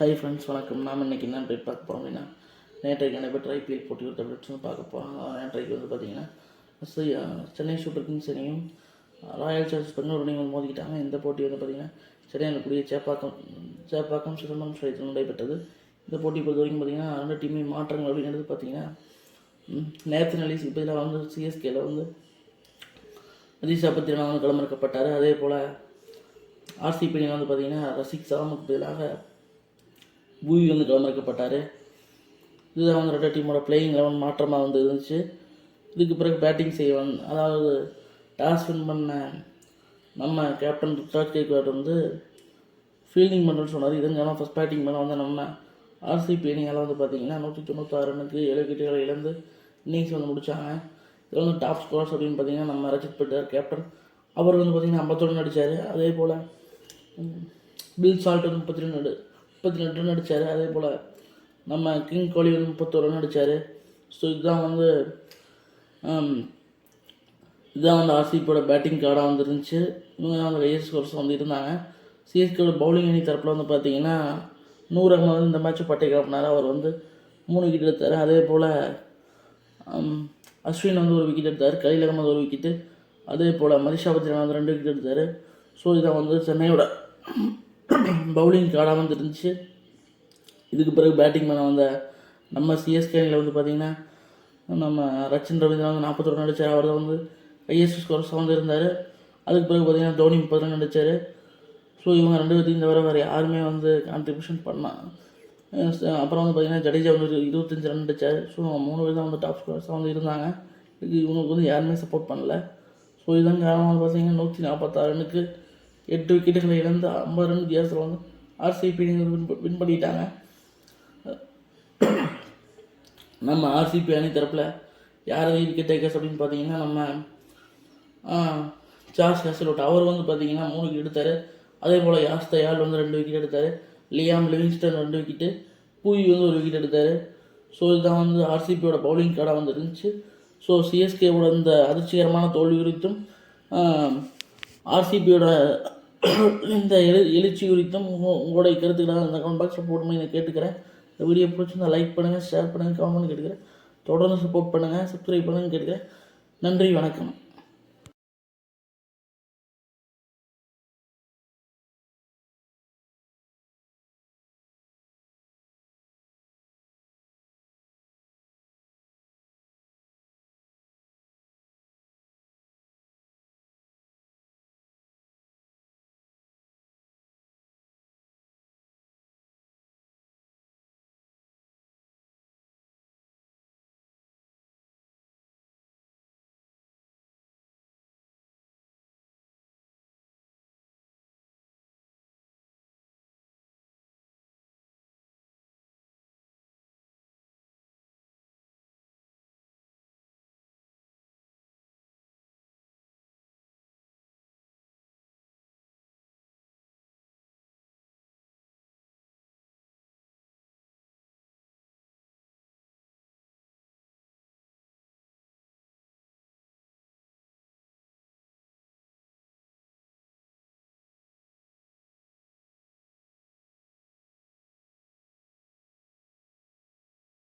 Hi friends வணக்கம். நாம் இன்றைக்கி என்ன அப்டேட் பார்க்க போகிறோம் அப்படின்னா நேற்றைக்கு நடைபெற்ற ஐபிஎல் போட்டி ஒரு அப்டேட்ஸ் பார்க்க போகிறோம் நேற்றைக்கு வந்து பார்த்தீங்கன்னா சென்னை சூப்பர் கிங்ஸ் அணியும் ராயல் சேலஞ்சர்ஸ் பெங்களூர் அணியும் மோதிக்கிட்டாங்க. இந்த போட்டி வந்து பார்த்தீங்கன்னா சென்னையில் இருக்கக்கூடிய சேப்பாக்கம் சேப்பாக்கம் சிதம்பரம் ஸ்டேடியத்தில் நடைபெற்றது. இந்த போட்டி பொறுத்த வரைக்கும் பார்த்தீங்கன்னா ரெண்டு டீமே மாற்றங்கள் அப்படிங்கிறது பார்த்தீங்கன்னா நேத்தன் அலிஸுக்கு பதிலாக வந்து சிஎஸ்கேல வந்து அதிஷா பத்திரனா வந்து களமிறக்கப்பட்டார். அதே போல் ஆர்சிபி வந்து பார்த்தீங்கன்னா ரசிக் சாமுக்கு பதிலாக பூவி வந்து களமிறக்கப்பட்டார் இதுதான் வந்து ரெண்டு டீமோட பிளேயிங் லெவன் மாற்றமாக வந்து இருந்துச்சு. இதுக்கு பிறகு பேட்டிங் செய்ய வந் அதாவது டாஸ் வின் பண்ண நம்ம கேப்டன் ருத்ராஜ் கேக்வாட் வந்து ஃபீல்டிங் பண்ணுறேன்னு சொன்னார். இதன் ஃபஸ்ட் பேட்டிங் பண்ண வந்து நம்ம ஆர்சிபி அணியால் வந்து பார்த்தீங்கன்னா நூற்றி தொண்ணூத்தாறு ரனுக்கு ஏழு விக்கெட்டுகளை இழந்து இன்னிங்ஸ் வந்து முடித்தாங்க இதில் வந்து டாப் ஸ்கோர்ஸ் அப்படின்னு பார்த்தீங்கன்னா நம்ம ரஜித் பெட்டார் கேப்டன் அவர் வந்து பார்த்தீங்கன்னா ஐம்பத்தொன்று நடித்தார் அதே போல் பில் சால்ட் வந்து முப்பத்தி ரெண்டு நடு முப்பத்தி ரெண்டு ரன் அடித்தார் அதே போல் நம்ம கிங் கோலி வந்து முப்பத்தோரு ரன் அடித்தார் ஸோ இதுதான் வந்து um, இதுதான் வந்து ஆர்சிபியோட பேட்டிங் கார்டாக வந்து இருந்துச்சு இவங்க தான் வந்து ஹையஸ்ட் ஸ்கோர்ஸ் வந்து இருந்தாங்க. சிஎஸ்கேயோட பவுலிங் அணி தரப்பில் வந்து பார்த்தீங்கன்னா நூறு அகமது இந்த மேட்ச் பட்டை கிளப்பினார். அவர் வந்து மூணு விக்கெட் எடுத்தார். அதே போல் um, அஸ்வின் வந்து ஒரு விக்கெட் எடுத்தார். கலீல் அகமது ஒரு விக்கெட்டு அதே போல் மதிஷா பத்திரன் வந்து ரெண்டு விக்கெட் எடுத்தார். ஸோ இதான் வந்து சென்னையோட பவுலிங் கார்டாக வந்து இருந்துச்சு இதுக்கு பிறகு பேட்டிங் பண்ண வந்த நம்ம சிஎஸ்கே அணியில் வந்து பார்த்திங்கன்னா நம்ம ரச்சின் ரவீந்திரன் வந்து நாற்பத்தி ரன் அடித்தார் அவர் தான் வந்து ஐஎஸ்எஸ் ஸ்கோர் வந்து இருந்தார். அதுக்கு பிறகு பார்த்திங்கன்னா தோனி முப்பது ரன் அடித்தார் ஸோ இவங்க ரெண்டு பேர்த்தையும் தவிர வேறு யாருமே வந்து கான்ட்ரிபியூஷன் பண்ணால் அப்புறம் வந்து பார்த்திங்கன்னா ஜடேஜா வந்து இருபத்தஞ்சி இருபத்தஞ்சு ரன் அடித்தார் ஸோ அவங்க மூணு பேர் தான் வந்து டாப் ஸ்கோர்ஸாக வந்து இருந்தாங்க. இதுக்கு இவங்களுக்கு வந்து யாருமே சப்போர்ட் பண்ணல. ஸோ இதன் காரணமாக வந்து பார்த்தீங்கன்னா நூற்றி நாற்பத்தாறு ரன்னுக்கு எட்டு விக்கெட்டுகளை இழந்து ஐம்பது ரன் வித்தியாசத்தில் வந்து ஆர்சிபி வின் வின் பண்ணிட்டாங்க நம்ம ஆர்சிபி அணி தரப்பில் யார் விக்கெட் டேக்கர்ஸ் அப்படின்னு பார்த்தீங்கன்னா நம்ம சார்ஸ் ஹேசலோட் அவர் வந்து பார்த்தீங்கன்னா மூணு விக்கெட் எடுத்தார். அதே போல் யாஸ் தயால் வந்து ரெண்டு விக்கெட் எடுத்தார். லியாம் லிவிங்ஸ்டன் ரெண்டு விக்கெட்டு பூவி வந்து ஒரு விக்கெட் எடுத்தார். ஸோ இதுதான் வந்து ஆர்சிபியோட பவுலிங் கார்டாக வந்து இருந்துச்சு. ஸோ சிஎஸ்கேவோட இந்த அதிர்ச்சிகரமான தோல்வி குறித்தும் ஆர்சிபியோட இந்த எழு எழுச்சி குறித்தும் உங்களுடைய கருத்துக்களை அந்த கமெண்ட் பாக்ஸில் போடுமா இதை கேட்டுக்கிறேன். இந்த வீடியோ பிடிச்சிருந்தா லைக் பண்ணுங்கள் ஷேர் பண்ணுங்கள் கமெண்ட் கேட்டுக்கிறேன். தொடர்ந்து சப்போர்ட் பண்ணுங்கள் சப்ஸ்கிரைப் பண்ணுங்கள் கேட்டுக்கிறேன். நன்றி வணக்கம்.